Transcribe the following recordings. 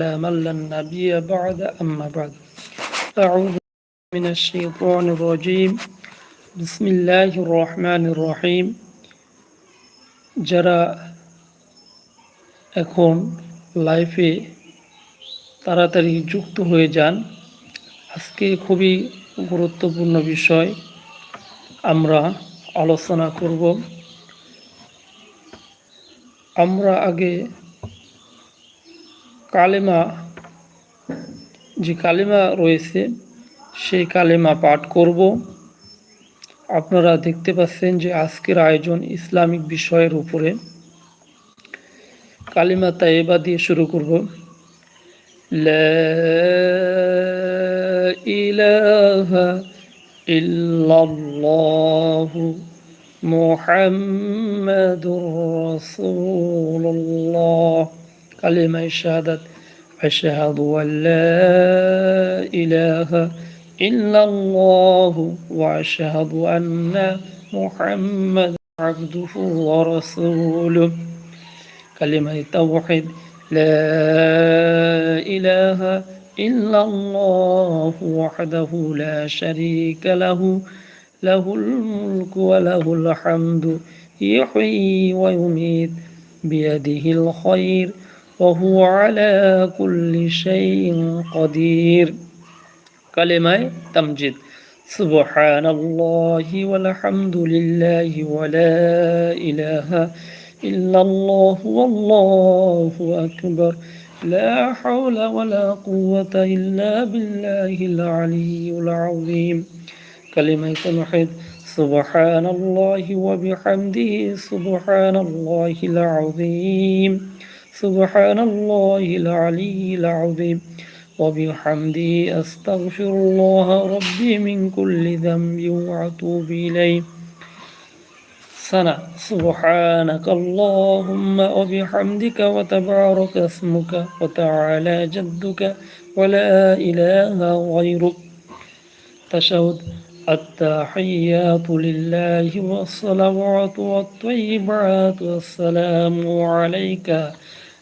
من لا نبي بعد أما بعد أعوذ من الشيطان الرجيم بسم الله الرحمن الرحيم যারা এখন লাইফে তাড়াতাড়ি যুক্ত হয়ে যান আজকে খুবই গুরুত্বপূর্ণ বিষয় আমরা আলোচনা করব আমরা আগে কালেমা, যে কালেমা রয়েছে, সেই কালেমা পাঠ করব। আপনারা দেখতে পাচ্ছেন যে আজকের আয়োজন ইসলামিক বিষয়ের উপরে। কালিমা তাইবা দিয়ে শুরু করব। ইলাহা রাসূলুল্লাহ। কালিমা শাহাদাত আশহাদু আল্লা ইলাহা ইল্লাল্লাহু ওয়া আশহাদু আন্না মুহাম্মাদ আবদুহু ওয়া রাসূলুহু কালিমা তাওহীদ লা ইলাহা إلا الله وحده لا شريك له له الملك وله الحمد يحيي ويميت بيده الخير وهو على كل شيء قدير. كلمة تمجيد. سبحان الله والحمد لله ولا إله إلا الله والله أكبر. لا حول ولا قوة إلا بالله العلي العظيم. كلمة توحيد. سبحان الله وبحمده سبحان الله العظيم. سبحان الله العلي العظيم. وبحمده أستغفر الله ربي من كل ذنب وأتوب إليه. سنة. سبحانك اللهم وبحمدك وتبارك اسمك وتعالى جدك ولا إله غيرك. تشهد التحيات لله والصلوات والطيبات والسلام عليك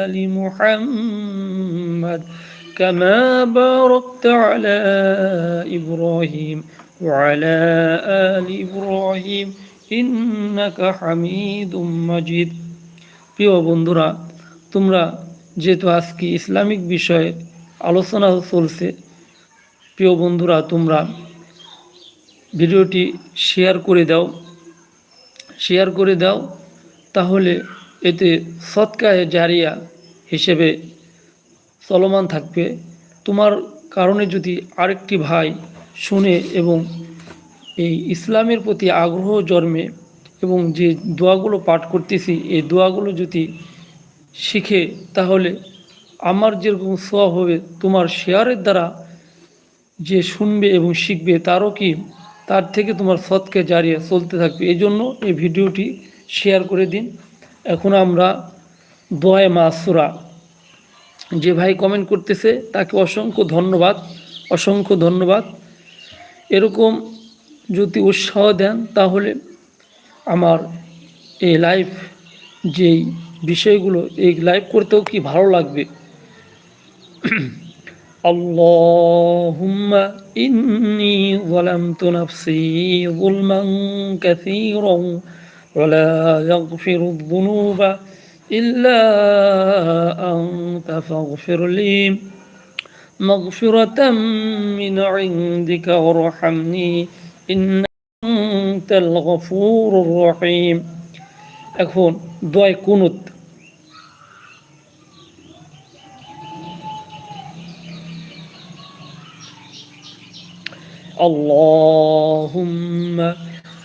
آل محمد كما باركت على إبراهيم وعلى آل إبراهيم إنك حميد مجيد প্রিয় বন্ধুরা তোমরা যেহেতু আজকে ইসলামিক বিষয়ে আলোচনা চলছে প্রিয় বন্ধুরা তোমরা ভিডিওটি শেয়ার করে দাও শেয়ার করে দাও তাহলে এতে সৎকায় জারিয়া হিসেবে চলমান থাকবে। তোমার কারণে যদি আরেকটি ভাই শুনে এবং এই ইসলামের প্রতি আগ্রহ জন্মে এবং যে দোয়াগুলো পাঠ করতেছি, এই দোয়াগুলো যদি শিখে, তাহলে আমার যেরকম সোয়া হবে, তোমার শেয়ারের দ্বারা যে শুনবে এবং শিখবে, তারও কি তার থেকে তোমার সৎকে জারিয়ে চলতে থাকবে? এই জন্য এই ভিডিওটি শেয়ার করে দিন। এখন আমরা দোয়ায় মাসুরা যে ভাই কমেন্ট করতেছে তাকে অসংখ্য ধন্যবাদ অসংখ্য ধন্যবাদ এরকম যদি উৎসাহ দেন তাহলে আমার এই লাইভ যেই বিষয়গুলো এই লাইভ করতেও কি ভালো লাগবে اللهم إني ظلمت نفسي ظلما كثيرا ولا يغفر الذنوب إلا أنت فاغفر لي مغفرة من عندك وارحمني إنك أنت আনতাল গফুরুর রহিম এখন দয় কুনুত اللهم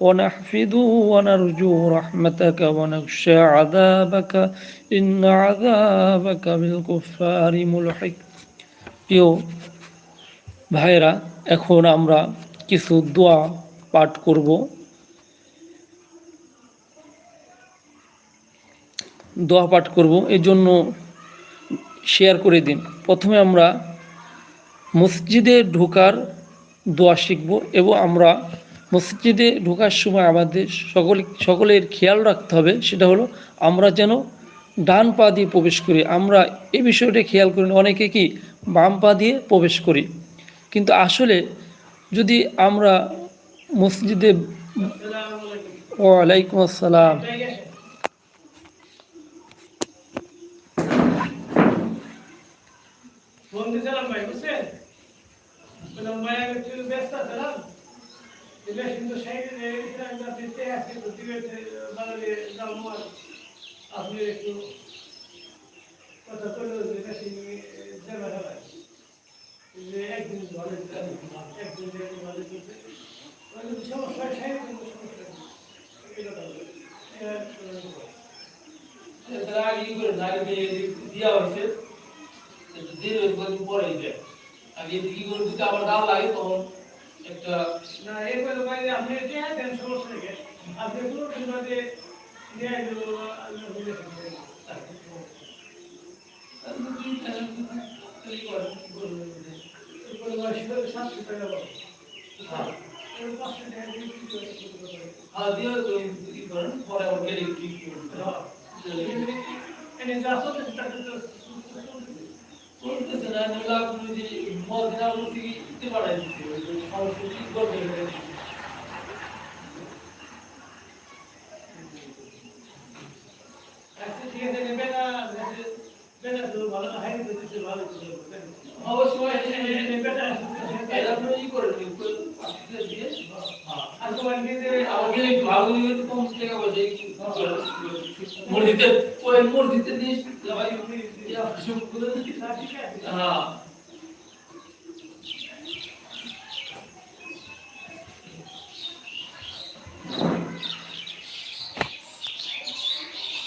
ونحفظ ونرجو رحمتك ونخشى عذابك إن عذابك بالكفار ملحق প্রিয় ভাইরা এখন আমরা কিছু দোয়া পাঠ করব দোয়া পাঠ করব এর জন্য শেয়ার করে দিন প্রথমে আমরা মসজিদে ঢোকার দোয়া শিখব এবং আমরা মসজিদে ঢোকার সময় আমাদের সকলে সকলের খেয়াল রাখতে হবে, সেটা হলো আমরা যেন ডান পা দিয়ে প্রবেশ করি আমরা এই বিষয়টা খেয়াল করি। অনেকে কি বাম পা দিয়ে প্রবেশ করি কিন্তু আসলে যদি আমরা মসজিদে ওয়ালাইকুম আসসালাম দিলে কিন্তু সেই আমি দিতে আসছি তো দিবে বাঙালি যাব আর আপনি একটু কথা করলে বেশি দেবে হবে যে একদিন ভালো একদিন ভালো সমস্যা, সেই সমস্যা। তারা ই করে না আগে দেওয়া হয়েছে কয়েকদিন পরে আগে কি করে আবার দাম লাগে তখন একটা না এরপরে ভাই আপনি দেয়া দেন সমস্যা নেই আপনি কোনো আল্লাহ বলে হ্যাঁ এর পাঁচশো টাকা দিয়ে কি করে করতে পারি? দিয়ে তো ই করেন পরে আবার গেলে কি। এমনি- এমনি যা চলতেছে তাতে তো চলতেছে। চলতেছে না নাহলে আপনি যদি মদিনা দিতে পারেন সমস্যা কি করবে আচ্ছা, ঠিক আছে, নেবে না, নেবে তো ভালো, হাইরে তো দিতে ভালো অবশ্যই নেবে এটা আপনি ই করেন পাশে দিয়ে হ্যাঁ। আর তোমার নিজে আমার ভালো হয়ে কম টাকা পয়সা মসজিদে ওই মসজিদে দিয়ে ভাই শুরু করে না, ঠিক আছে। হ্যাঁ।